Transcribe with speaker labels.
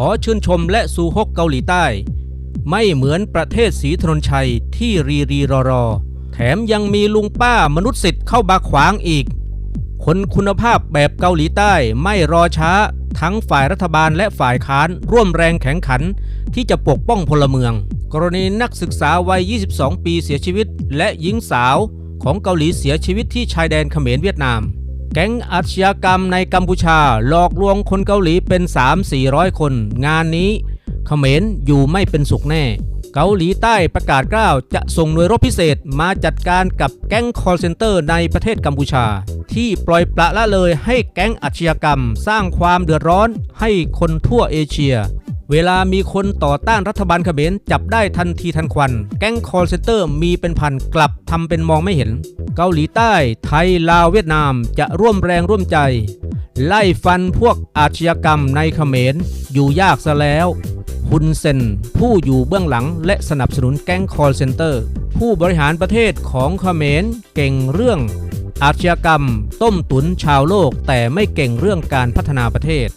Speaker 1: ขอชื่นชมและซูฮกเกาหลีใต้ ไม่เหมือนประเทศสีถนนชัยที่รีรีรอรอ แถมยังมีลุงป้ามนุษย์สิทธิ์เข้าบาขวางอีก คนคุณภาพแบบเกาหลีใต้ไม่รอช้า ทั้งฝ่ายรัฐบาลและฝ่ายค้านร่วมแรงแข็งขัน ที่จะปกป้องพลเมือง กรณีนักศึกษาวัย 22 ปีเสียชีวิต และหญิงสาวของเกาหลีเสียชีวิตที่ชายแดนเขมรเวียดนาม แก๊งอาชญากรรมในกัมพูชาหลอกลวงคนเกาหลีเป็น 3-400 คน งานนี้เขมรอยู่ไม่เป็นสุขแน่ เกาหลีใต้ประกาศกล้าวจะส่งหน่วยรบพิเศษมาจัดการกับแก๊งคอร์เซนเตอร์ในประเทศกัมพูชา ที่ปล่อยปละละเลยให้แก๊งอาชญากรรม สร้างความเดือดร้อนให้คนทั่วเอเชีย เวลามีคนต่อต้านรัฐบาลเขมรจับได้ทันทีทันควัน แก๊งคอร์เซนเตอร์มีเป็นพันกลับทำเป็นมองไม่เห็น เกาหลีใต้ ไทย ลาว เวียดนามจะร่วมแรงร่วมใจ ไล่ฟันพวกอาชญากรรมในเขมร อยู่ยากซะแล้ว ฮุนเซน ผู้อยู่เบื้องหลังและสนับสนุนแก๊งคอร์เซนเตอร์ ผู้บริหารประเทศของเขมร เก่งเรื่อง อาชญากรรม ต้มตุนชาวโลกแต่ไม่เก่งเรื่องการพัฒนาประเทศ